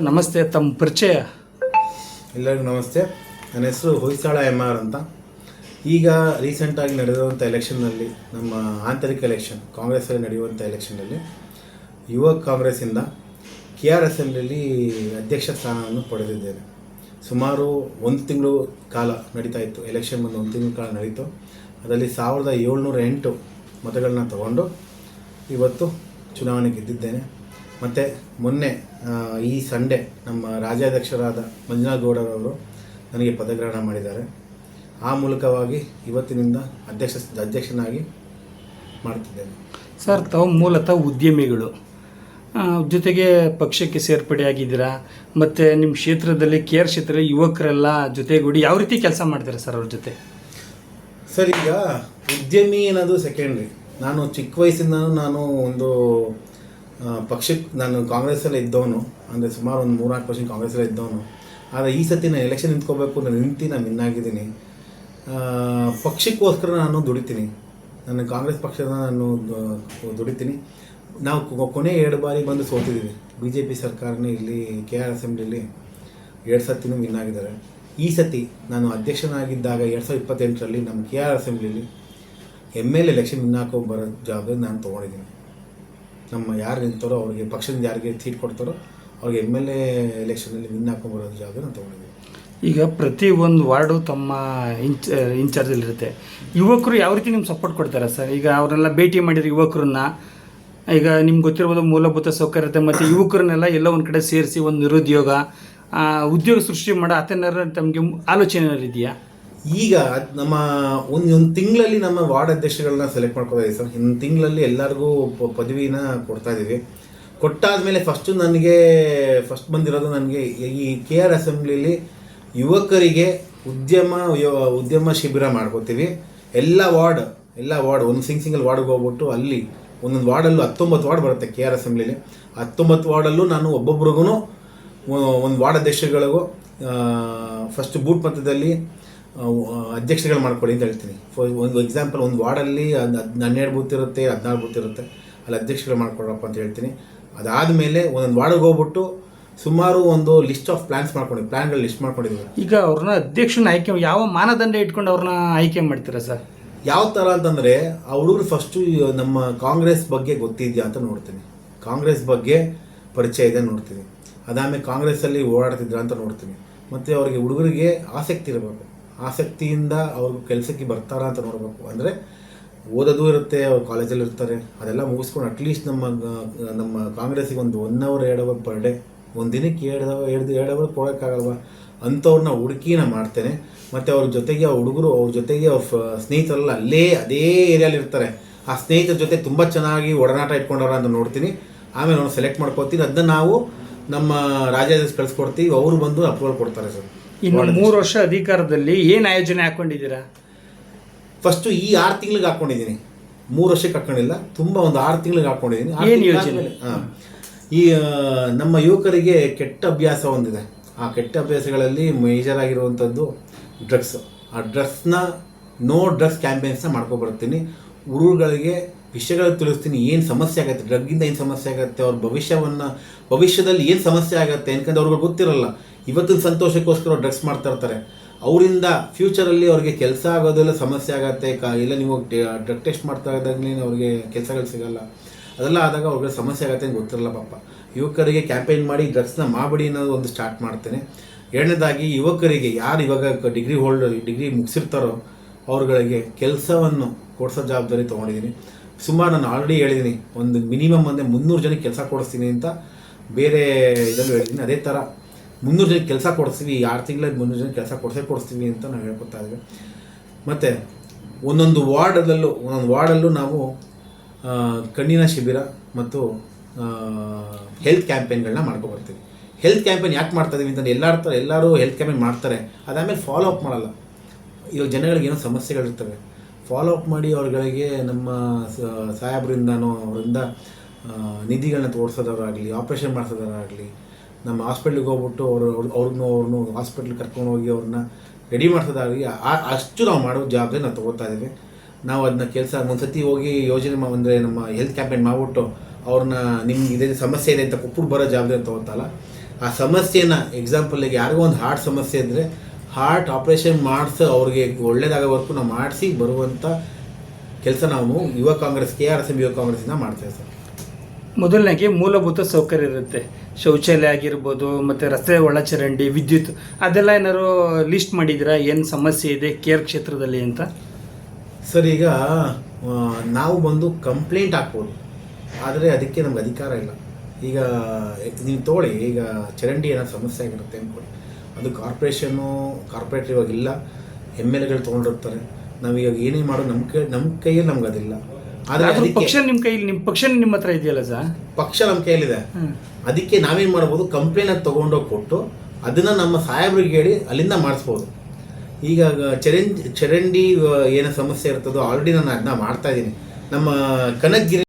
ನಮಸ್ತೆ, ತಮ್ಮ ಪರಿಚಯ. ಎಲ್ಲರಿಗೂ ನಮಸ್ತೆ. ನನ್ನ ಹೆಸರು ಹೊಯ್ಸಾಳ ಎಂ ಆರ್ ಅಂತ. ಈಗ ರೀಸೆಂಟಾಗಿ ನಡೆದಿರುವಂಥ ಎಲೆಕ್ಷನ್ನಲ್ಲಿ ನಮ್ಮ ಆಂತರಿಕ ಎಲೆಕ್ಷನ್ ಕಾಂಗ್ರೆಸ್ಸಲ್ಲಿ ನಡೆಯುವಂಥ ಎಲೆಕ್ಷನ್ನಲ್ಲಿ ಯುವ ಕಾಂಗ್ರೆಸ್ಸಿಂದ ಕೆ ಆರ್ ಅಸೆಂಬ್ಲಿಯಲ್ಲಿ ಅಧ್ಯಕ್ಷ ಸ್ಥಾನವನ್ನು ಪಡೆದಿದ್ದೇನೆ. ಸುಮಾರು ಒಂದು ತಿಂಗಳು ಕಾಲ ನಡೀತಾ ಇತ್ತು. ಎಲೆಕ್ಷನ್ ಬಂದು ಒಂದು ತಿಂಗಳ ಕಾಲ ನಡೀತು. ಅದರಲ್ಲಿ ಸಾವಿರದ ಏಳ್ನೂರ ಎಂಟು ಮತಗಳನ್ನ ತಗೊಂಡು ಇವತ್ತು ಚುನಾವಣೆ ಗೆದ್ದಿದ್ದೇನೆ. ಮತ್ತು ಮೊನ್ನೆ ಈ ಸಂಡೇ ನಮ್ಮ ರಾಜ್ಯಾಧ್ಯಕ್ಷರಾದ ಮಂಜುನಾಥ್ ಗೌಡರವರು ನನಗೆ ಪದಗ್ರಹಣ ಮಾಡಿದ್ದಾರೆ. ಆ ಮೂಲಕವಾಗಿ ಇವತ್ತಿನಿಂದ ಅಧ್ಯಕ್ಷ ಅಧ್ಯಕ್ಷನಾಗಿ ಮಾಡ್ತಿದ್ದೇನೆ. ಸರ್ ತಾವು ಮೂಲತಃ ಉದ್ಯಮಿಗಳು. ಜೊತೆಗೆ ಪಕ್ಷಕ್ಕೆ ಸೇರ್ಪಡೆಯಾಗಿದ್ದೀರಾ? ಮತ್ತು ನಿಮ್ಮ ಕ್ಷೇತ್ರದಲ್ಲಿ ಕೆ ಆರ್ ಕ್ಷೇತ್ರದಲ್ಲಿ ಯುವಕರೆಲ್ಲ ಜೊತೆಗೂಡಿ ಯಾವ ರೀತಿ ಕೆಲಸ ಮಾಡ್ತೀರಾ ಸರ್ ಅವ್ರ ಜೊತೆ? ಸರ್ ಈಗ ಉದ್ಯಮಿ ಅನ್ನೋದು ಸೆಕೆಂಡ್ರಿ ನಾನು ಚಿಕ್ಕ ವಯಸ್ಸಿಂದನೂ ನಾನು ಒಂದು ಪಕ್ಷಕ್ಕೆ ನಾನು ಕಾಂಗ್ರೆಸ್ಸಲ್ಲೇ ಇದ್ದವನು ಅಂದರೆ ಸುಮಾರು ಒಂದು ಮೂರ್ನಾಲ್ಕು ವರ್ಷ ಕಾಂಗ್ರೆಸ್ಸಲ್ಲೇ ಇದ್ದವನು. ಆದರೆ ಈ ಸತಿ ನಾನು ಎಲೆಕ್ಷನ್ ನಿಂತ್ಕೋಬೇಕು ನಾನು ನಿಂತು ನಾನು ವಿನ್ ಆಗಿದ್ದೀನಿ. ಆ, ಪಕ್ಷಕ್ಕೋಸ್ಕರ ನಾನು ದುಡಿತೀನಿ. ನನ್ನ ಕಾಂಗ್ರೆಸ್ ಪಕ್ಷದ ನಾನು ದುಡಿತೀನಿ. ನಾವು ಕೊನೆ ಎರಡು ಬಾರಿ ಬಂದು ಸೋತಿದ್ದೀವಿ. ಬಿ ಜೆ ಪಿ ಸರ್ಕಾರನೇ ಇಲ್ಲಿ ಕೆ ಆರ್ ಅಸೆಂಬ್ಲಿಲಿ ಎರಡು ಸತಿನೂ ವಿನ್ ಈ ಸತಿ ನಾನು ಅಧ್ಯಕ್ಷನಾಗಿದ್ದಾಗ ಎರಡು ಸಾವಿರದ ಇಪ್ಪತ್ತೆಂಟರಲ್ಲಿ ನಮ್ಮ ಕೆ ಆರ್ ಅಸೆಂಬ್ಲಿಲಿ ಎಂ ಎಲ್ ಎಲೆಕ್ಷನ್ ವಿನ್ ಹಾಕೋ ಬರೋ ಜಾಬ್ ನಾನು ತೊಗೊಂಡಿದ್ದೀನಿ. ನಮ್ಮ ಯಾರು ನಿಂತಾರೋ ಅವ್ರಿಗೆ, ಪಕ್ಷದಿಂದ ಯಾರಿಗೆ ಸೀಟ್ ಕೊಡ್ತಾರೋ ಅವ್ರಿಗೆ ಎಂ ಎಲ್ ಎ ಎಲೆಕ್ಷನಲ್ಲಿ ವಿನ್ ಹಾಕೋ ಜಾಗ ನಾನು ತೊಗೊಂಡಿದ್ದೀನಿ. ಈಗ ಪ್ರತಿ ಒಂದು ವಾರ್ಡು ತಮ್ಮ ಇಂಚ್ ಇನ್ಚಾರ್ಜಲ್ಲಿರುತ್ತೆ ಯುವಕರು ಯಾವ ರೀತಿ ನಿಮ್ಗೆ ಸಪೋರ್ಟ್ ಕೊಡ್ತಾರೆ ಸರ್? ಈಗ ಅವರೆಲ್ಲ ಭೇಟಿ ಮಾಡಿರೋ ಯುವಕರನ್ನ, ಈಗ ನಿಮ್ಗೆ ಗೊತ್ತಿರ್ಬೋದು ಮೂಲಭೂತ ಸೌಕರ್ಯತೆ ಮತ್ತು ಯುವಕರನ್ನೆಲ್ಲ ಎಲ್ಲ ಒಂದು ಕಡೆ ಸೇರಿಸಿ ಒಂದು ನಿರುದ್ಯೋಗ ಉದ್ಯೋಗ ಸೃಷ್ಟಿ ಮಾಡೋ ಆತನ ತಮಗೆ ಆಲೋಚನೆ ಇದೆಯಾ ಈಗ ನಮ್ಮ ಒಂದು ಒಂದು ತಿಂಗಳಲ್ಲಿ ನಮ್ಮ ವಾರ್ಡ್ ಅಧ್ಯಕ್ಷಗಳನ್ನ ಸೆಲೆಕ್ಟ್ ಮಾಡ್ಕೋತಾ ಇದ್ದೀವಿ ಸರ್. ಇನ್ನು ತಿಂಗಳಲ್ಲಿ ಎಲ್ಲರಿಗೂ ಪದವಿನ ಕೊಡ್ತಾ ಇದ್ದೀವಿ. ಕೊಟ್ಟಾದ್ಮೇಲೆ ಫಸ್ಟು ನನಗೆ ಫಸ್ಟ್ ಬಂದಿರೋದು ನನಗೆ ಈ ಕೆ ಆರ್ ಅಸೆಂಬ್ಲಿಲಿ ಯುವಕರಿಗೆ ಉದ್ಯಮ ಉದ್ಯಮ ಶಿಬಿರ ಮಾಡ್ಕೋತೀವಿ. ಎಲ್ಲ ವಾರ್ಡ್ ಎಲ್ಲ ವಾರ್ಡ್, ಒಂದು ಸಿಂಗ್ ಸಿಂಗಲ್ ವಾರ್ಡ್ಗೆ ಹೋಗ್ಬಿಟ್ಟು ಅಲ್ಲಿ ಒಂದೊಂದು ವಾರ್ಡಲ್ಲೂ ಹತ್ತೊಂಬತ್ತು ವಾರ್ಡ್ ಬರುತ್ತೆ ಕೆ ಆರ್ ಅಸೆಂಬ್ಲಿಲಿ ಹತ್ತೊಂಬತ್ತು ವಾರ್ಡಲ್ಲೂ ನಾನು ಒಬ್ಬೊಬ್ರಿಗೂ ಒಂದು ವಾರ್ಡ್ ಅಧ್ಯಕ್ಷಗಳಿಗೂ ಫಸ್ಟ್ ಬೂಟ್ ಮಟ್ಟದಲ್ಲಿ ಆ, ಅಧ್ಯಕ್ಷಗಳು ಮಾಡ್ಕೊಳ್ಳಿ ಅಂತ ಹೇಳ್ತೀನಿ. ಫಾರ್ ಒಂದು ಎಕ್ಸಾಂಪಲ್ ಒಂದು ವಾರ್ಡಲ್ಲಿ ಅದು ಹದ್- ಹನ್ನೆರಡು ಬೂತ್ ಇರುತ್ತೆ ಹದಿನಾರು ಬೂತ್ ಇರುತ್ತೆ ಅಲ್ಲಿ ಅಧ್ಯಕ್ಷಗಳು ಮಾಡ್ಕೊಳಪ್ಪ ಅಂತ ಹೇಳ್ತೀನಿ. ಅದಾದಮೇಲೆ ಒಂದೊಂದು ವಾರ್ಡ್ಗೆ ಹೋಗ್ಬಿಟ್ಟು ಸುಮಾರು ಒಂದು ಲಿಸ್ಟ್ ಆಫ್ ಪ್ಲಾನ್ಸ್ ಮಾಡ್ಕೊಂಡಿದ್ವಿ ಪ್ಲಾನ್ಗಳು ಲಿಸ್ಟ್ ಮಾಡ್ಕೊಂಡಿದ್ದೀವಿ ಈಗ ಅವ್ರನ್ನ ಅಧ್ಯಕ್ಷನ ಆಯ್ಕೆ ಯಾವ ಮಾನದಂಡ ಇಟ್ಕೊಂಡು ಅವ್ರನ್ನ ಆಯ್ಕೆ ಮಾಡ್ತೀರಾ ಸರ್? ಯಾವ ಥರ ಅಂತಂದರೆ ಆ ಹುಡುಗರು ಫಸ್ಟು ನಮ್ಮ ಕಾಂಗ್ರೆಸ್ ಬಗ್ಗೆ ಗೊತ್ತಿದೆಯಾ ಅಂತ ನೋಡ್ತೀನಿ. ಕಾಂಗ್ರೆಸ್ ಬಗ್ಗೆ ಪರಿಚಯ ಇದೆ ನೋಡ್ತೀನಿ. ಅದಾದಮೇಲೆ ಕಾಂಗ್ರೆಸ್ಸಲ್ಲಿ ಓಡಾಡ್ತಿದ್ರ ಅಂತ ನೋಡ್ತೀನಿ. ಮತ್ತು ಅವರಿಗೆ ಹುಡುಗರಿಗೆ ಆಸಕ್ತಿ ಇರಬೇಕು. ಆಸಕ್ತಿಯಿಂದ ಅವ್ರಿಗೂ ಕೆಲಸಕ್ಕೆ ಬರ್ತಾರ ಅಂತ ನೋಡಬೇಕು. ಅಂದರೆ ಓದೋದು ಇರುತ್ತೆ, ಅವ್ರು ಕಾಲೇಜಲ್ಲಿ ಇರ್ತಾರೆ. ಅದೆಲ್ಲ ಮುಗಿಸ್ಕೊಂಡು ಅಟ್ಲೀಸ್ಟ್ ನಮ್ಮ ನಮ್ಮ ಕಾಂಗ್ರೆಸ್ಸಿಗೆ ಒಂದು ಒನ್ ಅವರ್ ಎರಡು ಅವರ್ ಪರ್ ಡೇ ಒಂದು ದಿನಕ್ಕೆ ಎರಡು ಅವರ್ ಎರಡು ಎರಡು ಅವರ್ ಕೊಡೋಕ್ಕಾಗಲ್ವ? ಅಂಥವ್ರನ್ನ ಹುಡುಕಿನ ಮಾಡ್ತೇನೆ. ಮತ್ತು ಅವ್ರ ಜೊತೆಗೆ ಆ ಹುಡುಗರು, ಅವ್ರ ಜೊತೆಗೆ ಅವ್ರ ಸ್ನೇಹಿತರೆಲ್ಲ ಅಲ್ಲೇ ಅದೇ ಏರಿಯಲ್ಲಿ ಇರ್ತಾರೆ. ಆ ಸ್ನೇಹಿತರ ಜೊತೆ ತುಂಬ ಚೆನ್ನಾಗಿ ಒಡನಾಟ ಇಟ್ಕೊಂಡವ್ರ ಅಂತ ನೋಡ್ತೀನಿ. ಆಮೇಲೆ ಅವ್ನು ಸೆಲೆಕ್ಟ್ ಮಾಡ್ಕೊತೀನಿ. ಅದನ್ನ ನಾವು ನಮ್ಮ ರಾಜ್ಯದಲ್ಲಿ ಕಳಿಸ್ಕೊಡ್ತೀವಿ. ಅವರು ಬಂದು ಅಪ್ರೂವಲ್ ಕೊಡ್ತಾರೆ ಸರ್. ಇನ್ನು ಮೂರು ವರ್ಷ ಅಧಿಕಾರದಲ್ಲಿ ಏನು ಆಯೋಜನೆ ಹಾಕೊಂಡಿದ್ದೀರಾ? ಫಸ್ಟು ಈ ಆರು ತಿಂಗಳಿಗೆ ಹಾಕೊಂಡಿದ್ದೀನಿ. ಮೂರು ವರ್ಷಕ್ಕೆ ಹಾಕ್ಕೊಂಡಿಲ್ಲ ತುಂಬ ಒಂದು ಆರು ತಿಂಗಳಿಗೆ ಹಾಕೊಂಡಿದ್ದೀನಿ. ಏನು ಏನ್ ತಿಂಗ್ಳು ಯೋಜನೆ? ಆದ್ಮೇಲೆ, ಹಾ. ಈ ಆ, ನಮ್ಮ ಯುವಕರಿಗೆ ಕೆಟ್ಟ ಅಭ್ಯಾಸ ಒಂದಿದೆ ಆ ಕೆಟ್ಟ ಅಭ್ಯಾಸಗಳಲ್ಲಿ ಮೇಜರ್ ಆಗಿರುವಂಥದ್ದು ಡ್ರಗ್ಸ್ ಆ ಡ್ರಗ್ಸ್ನ ನೋ ಡ್ರಗ್ಸ್ ಕ್ಯಾಂಪೇನ್ಸ್ನ ಮಾಡ್ಕೊಬರ್ತೀನಿ. ಹುಡುಗರುಗಳಿಗೆ ವಿಷಯಗಳು ತಿಳಿಸ್ತೀನಿ, ಏನು ಸಮಸ್ಯೆ ಆಗುತ್ತೆ, ಡ್ರಗ್ಗಿಂದ ಏನು ಸಮಸ್ಯೆ ಆಗುತ್ತೆ, ಅವ್ರ ಭವಿಷ್ಯವನ್ನು, ಭವಿಷ್ಯದಲ್ಲಿ ಏನು ಸಮಸ್ಯೆ ಆಗುತ್ತೆ ಯಾಕಂದ್ರೆ ಅವ್ರಿಗೆ ಗೊತ್ತಿರಲ್ಲ. ಇವತ್ತಿನ ಸಂತೋಷಕ್ಕೋಸ್ಕರ ಡ್ರಗ್ಸ್ ಮಾಡ್ತಾ ಇರ್ತಾರೆ. ಅವರಿಂದ ಫ್ಯೂಚರಲ್ಲಿ ಅವ್ರಿಗೆ ಕೆಲಸ ಆಗೋದೆಲ್ಲ ಸಮಸ್ಯೆ ಆಗುತ್ತೆ, ಕ, ಇಲ್ಲ ನೀವು ಡ್ರಗ್ ಟೆಸ್ಟ್ ಮಾಡ್ತಾ ಇದ್ದಾಗಲೇ ಅವ್ರಿಗೆ ಕೆಲಸಗಳು ಸಿಗಲ್ಲ. ಅದೆಲ್ಲ ಆದಾಗ ಅವ್ರಿಗೆ ಸಮಸ್ಯೆ ಆಗುತ್ತೆ ಅಂತ ಗೊತ್ತಿರಲ್ಲ ಪಾಪ. ಯುವಕರಿಗೆ ಕ್ಯಾಂಪೇನ್ ಮಾಡಿ ಡ್ರಗ್ಸ್ನ ಮಾಡಬೇಡಿ ಅನ್ನೋದು ಒಂದು ಸ್ಟಾರ್ಟ್ ಮಾಡ್ತೇನೆ. ಎರಡನೇದಾಗಿ ಯುವಕರಿಗೆ ಯಾರು ಇವಾಗ ಡಿಗ್ರಿ ಹೋಲ್ಡರ್ ಡಿಗ್ರಿ ಮುಗಿಸಿರ್ತಾರೋ ಅವ್ರುಗಳಿಗೆ ಕೆಲಸವನ್ನು ಕೊಡಿಸೋ ಜವಾಬ್ದಾರಿ ತೊಗೊಂಡಿದ್ದೀನಿ. ಸುಮಾರು ನಾನು ಆಲ್ರೆಡಿ ಹೇಳಿದ್ದೀನಿ ಒಂದು ಮಿನಿಮಮ್ ಅಂದರೆ ಮುನ್ನೂರು ಜನಕ್ಕೆ ಕೆಲಸ ಕೊಡಿಸ್ತೀನಿ ಅಂತ ಬೇರೆ ಇದರಲ್ಲೂ ಹೇಳಿದ್ದೀನಿ ಅದೇ ಥರ ಮುನ್ನೂರು ಜನಕ್ಕೆ ಕೆಲಸ ಕೊಡಿಸ್ತೀವಿ, ಆರು ತಿಂಗಳಲ್ಲಿ ಮುನ್ನೂರು ಜನಕ್ಕೆ ಕೆಲಸ ಕೊಡಿಸೇ ಕೊಡಿಸ್ತೀವಿ ಅಂತ ನಾವು ಹೇಳ್ಕೊತಾ ಇದ್ದೀವಿ ಮತ್ತು ಒಂದೊಂದು ವಾರ್ಡಲ್ಲೂ ಒಂದೊಂದು ವಾರ್ಡಲ್ಲೂ ನಾವು ಕಣ್ಣಿನ ಶಿಬಿರ ಮತ್ತು ಹೆಲ್ತ್ ಕ್ಯಾಂಪೇನ್ಗಳನ್ನ ಮಾಡ್ಕೊಬರ್ತೀವಿ. ಹೆಲ್ತ್ ಕ್ಯಾಂಪೇನ್ ಯಾಕೆ ಮಾಡ್ತಾಯಿದ್ದೀವಿ ಅಂತ ಎಲ್ಲರ ಥರ ಎಲ್ಲರೂ ಹೆಲ್ತ್ ಕ್ಯಾಂಪೇನ್ ಮಾಡ್ತಾರೆ, ಅದಾದಮೇಲೆ ಫಾಲೋ ಅಪ್ ಮಾಡಲ್ಲ. ಇವಾಗ ಜನಗಳಿಗೆ ಏನೋ ಸಮಸ್ಯೆಗಳಿರ್ತವೆ ಫಾಲೋ ಅಪ್ ಮಾಡಿ ಅವ್ರಗಳಿಗೆ ನಮ್ಮ ಸಾಹೇಬ್ರಿಂದನೋ ಅವರಿಂದ ನಿಧಿಗಳನ್ನ ತೋರಿಸೋದವರಾಗಲಿ ಆಪ್ರೇಷನ್ ಮಾಡಿಸೋದವರಾಗಲಿ ನಮ್ಮ ಹಾಸ್ಪಿಟ್ಲಿಗೆ ಹೋಗ್ಬಿಟ್ಟು ಅವರು ಅವ್ರನ್ನೂ ಅವ್ರನ್ನೂ ಹಾಸ್ಪಿಟ್ಲಿಗೆ ಕರ್ಕೊಂಡು ಹೋಗಿ ಅವ್ರನ್ನ ರೆಡಿ ಮಾಡಿಸೋದಾಗಲಿ ಅಷ್ಟು ನಾವು ಮಾಡೋ ಜವಾಬ್ದಾರಿ ನಾವು ತೊಗೋತಾ ಇದ್ದೀವಿ. ನಾವು ಅದನ್ನ ಕೆಲಸ ಒಂದ್ಸತಿ ಹೋಗಿ ಯೋಜನೆ ಅಂದರೆ ನಮ್ಮ ಹೆಲ್ತ್ ಕ್ಯಾಂಪೇನ್ ಮಾಡಿಬಿಟ್ಟು ಅವ್ರನ್ನ ನಿಮ್ಗೆ ಇದೇ ಸಮಸ್ಯೆ ಇದೆ ಅಂತ ಕೊಟ್ಬಿಟ್ಟು ಬರೋ ಜವಾಬ್ದಾರಿ ತಗೋತಲ್ಲ ಆ ಸಮಸ್ಯೆನ ಎಕ್ಸಾಂಪಲ್ಗೆ ಯಾರಿಗೋ ಒಂದು ಹಾರ್ಟ್ ಸಮಸ್ಯೆ ಇದ್ದರೆ ಹಾರ್ಟ್ ಆಪ್ರೇಷನ್ ಮಾಡಿಸಿ ಅವ್ರಿಗೆ ಒಳ್ಳೇದಾಗೋವರೆಗೂ ನಾವು ಮಾಡಿಸಿ ಬರುವಂಥ ಕೆಲಸ ನಾವು ಯುವ Congress K R S M ಯುವ ಕಾಂಗ್ರೆಸ್ಸಿಂದ ಮಾಡ್ತೇವೆ ಸರ್. ಮೊದಲನೇಗೆ ಮೂಲಭೂತ ಸೌಕರ್ಯ ಇರುತ್ತೆ. ಶೌಚಾಲಯ ಆಗಿರ್ಬೋದು ಮತ್ತು ರಸ್ತೆ ಒಳಚರಂಡಿ ವಿದ್ಯುತ್ ಅದೆಲ್ಲ ಏನಾದ್ರು ಲಿಸ್ಟ್ ಮಾಡಿದ್ದೀರಾ? ಏನು ಸಮಸ್ಯೆ ಇದೆ ಕೇರ್ ಕ್ಷೇತ್ರದಲ್ಲಿ ಅಂತ? ಸರ್ ಈಗ ನಾವು ಬಂದು ಕಂಪ್ಲೇಂಟ್ ಹಾಕ್ಬೋದು. ಆದರೆ ಅದಕ್ಕೆ ನಮ್ಗೆ ಅಧಿಕಾರ ಇಲ್ಲ. ಈಗ ನೀವು ತೋಳಿ ಈಗ ಚರಂಡಿ ಏನಾದ್ರು ಸಮಸ್ಯೆ ಆಗಿರುತ್ತೆ ಅಂದ್ಕೊಳ್ಳಿ. ಅದು ಕಾರ್ಪೊರೇಷನ್ನು ಕಾರ್ಪೊರೇಟ್ ಇವಾಗ ಇಲ್ಲ. ಎಂ ಎಲ್ ಎಗಳು ತೊಗೊಂಡಿರ್ತಾರೆ. ನಾವು ಇವಾಗ ಏನೇ ಮಾಡೋ ನಮ್ಮ ಕೈ ನಮ್ಮ ಕೈಯಲ್ಲಿ ನಮ್ಗೆ ಅದಿಲ್ಲ. ಆದರೆ ಪಕ್ಷ ನಿಮ್ಮ ಕೈಯಲ್ಲಿ ನಿಮ್ಮ ಪಕ್ಷ ನಿಮ್ಮ ಹತ್ರ ಇದೆಯಲ್ಲ ಸರ್? ಪಕ್ಷ ನಮ್ಮ ಕೈಯಲ್ಲಿದೆ. ಅದಕ್ಕೆ ನಾವೇನು ಮಾಡ್ಬೋದು ಕಂಪ್ಲೇಂಟ್ ಅದು ತೊಗೊಂಡೋಗಿ ಕೊಟ್ಟು ಅದನ್ನು ನಮ್ಮ ಸಾಹೇಬ್ರಿಗೆ ಹೇಳಿ ಅಲ್ಲಿಂದ ಮಾಡಿಸ್ಬೋದು. ಈಗ ಚರಂಡಿ ಚರಂಡಿ ಏನು ಏನೋ ಸಮಸ್ಯೆ ಇರ್ತದೋ ಆಲ್ರೆಡಿ ನಾನು ಅದನ್ನ ಮಾಡ್ತಾ ಇದ್ದೀನಿ. ನಮ್ಮ ಕನಕಗಿರಿ